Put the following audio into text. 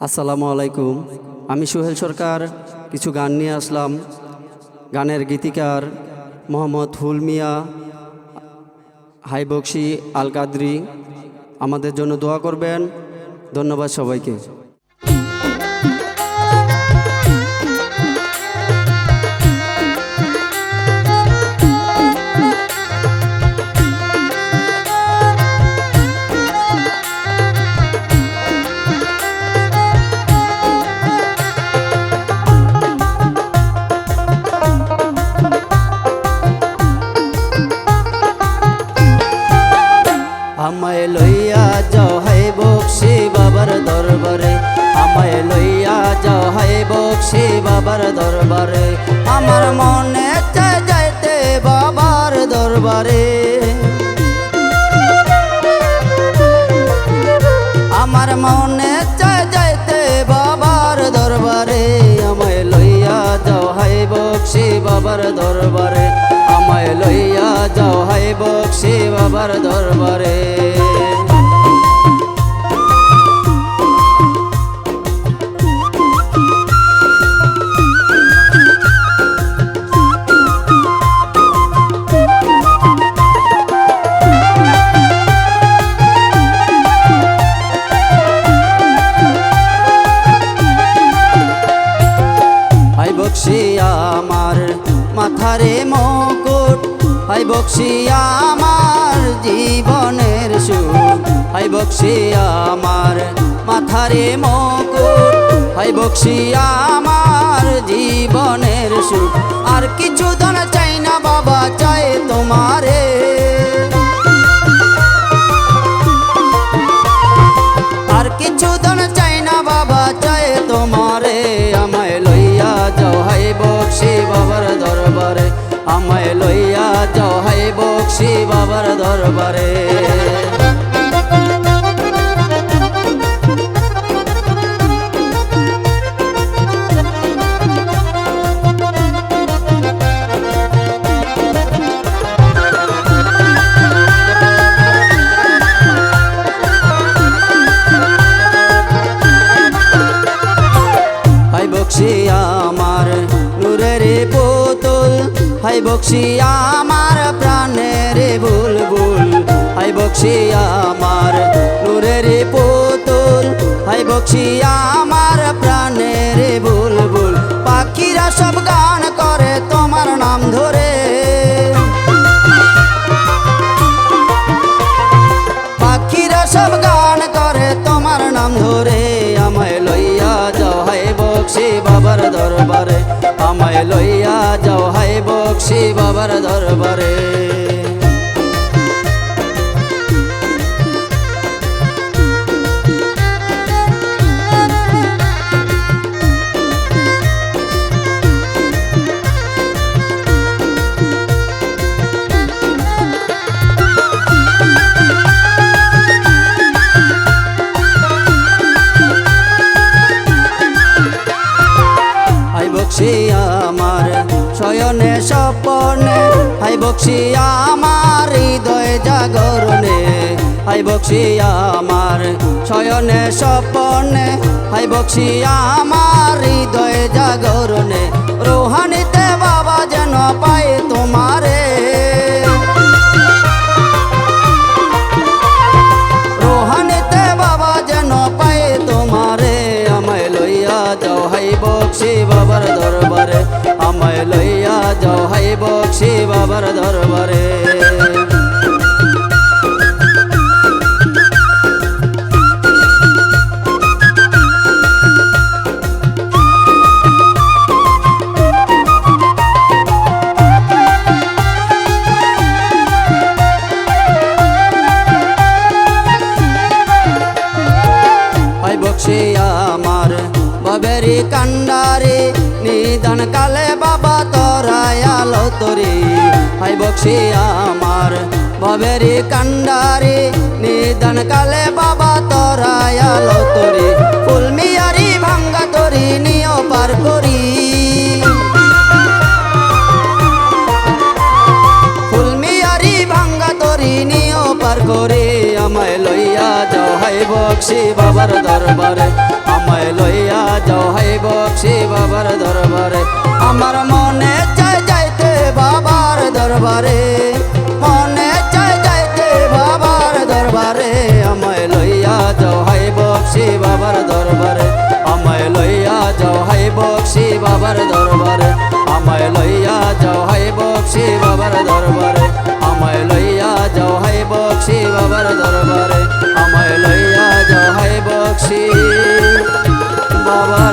আসসালামু আলাইকুম। আমি সোহেল সরকার। কিছু গান নিয়ে আসলাম। গানের গীতিকার মোহাম্মদ হুলমিয়া হাইবক্সি আল কাদরি। আমাদের জন্য দোয়া করবেন। ধন্যবাদ সবাইকে। যাও হাই বক্সি বাবার দরবারে। আমায় লইয়া যাও হাই বক্সি বাবার দরবারে। আমার মনে চায় যাইতে বাবার দরবারে। আমার মনে চায় যাইতে বাবার দরবারে। আমায় লইয়া যাও হাই বক্সি বাবার দরবারে। আমায় লইয়া যাও হাই বক্সি বাবার দরবারে। আমার মাথারে মকুট, হাই বক্সি আমার জীবনের সুখ, হাই বক্সি আমার মাথারে মকুট, হাই বক্সি আমার জীবনের সুখ। আর কিছু ধন চাই না বাবা, চাই তোমারে। আমায় লইয়া যাও হাই বক্সি বাবার দরবারে। বক্সি আমার প্রাণের বুলবুল। হাই বক্সি আমার নূরের পুতুল। হাই বক্সি আমার প্রাণের বুলবুল। পাখিরা সব গান করে তোমার নাম ধরে। পাখিরা সব গান করে তোমার নাম ধরে। আমায় লইয়া যাও হাই বক্সি বাবার দরবারে। আমায় লইয়া স্বপনে, হাই বক্সি আমার হৃদয় জাগরণে, হাই বক্সি আমার শয়নে স্বপনে, হাই বক্সি আমার হৃদয় জাগরণে, রোহানিতে বাবা যেন পাই তোমারে। রোহানিতে বাবা যেন পাই তোমারে, আমায় লইয়া যাও হাই বক্সি বাবার দরবারে। আমায় লইয়া যাও হাই বক্সি বাবার দরবারে। আমার বাবেরি কান্ডারে নিদান কালে তরি হয় বক্সি আমার। ভবেরি কান্ডারে নিদান কালে বাবা তরায় আলো তরি। ফুলমিয়ারি ভাঙ্গা তরি নিয় পার করি। ফুলমিয়ারি ভাঙ্গা তরি নিয় পার করে। আমায় লইয়া যাও হাই বক্সি বাবার দরবারে। আমায় লইয়া যাও হাই বক্সি বাবার দরবারে। আমার মনে দরবারে, মনে চাই যাইতে বাবার দরবারে, আমায় লইয়া যাও হাই বক্সি বাবার দরবারে, আমায় লইয়া যাও হাই বক্সি বাবার দরবারে, আমায় লইয়া যাও হাই বক্সি বাবার দরবারে, আমায় লইয়া যাও হাই বক্সি বাবার দরবারে, আমায় লইয়া যাও হাই বক্সি বাবা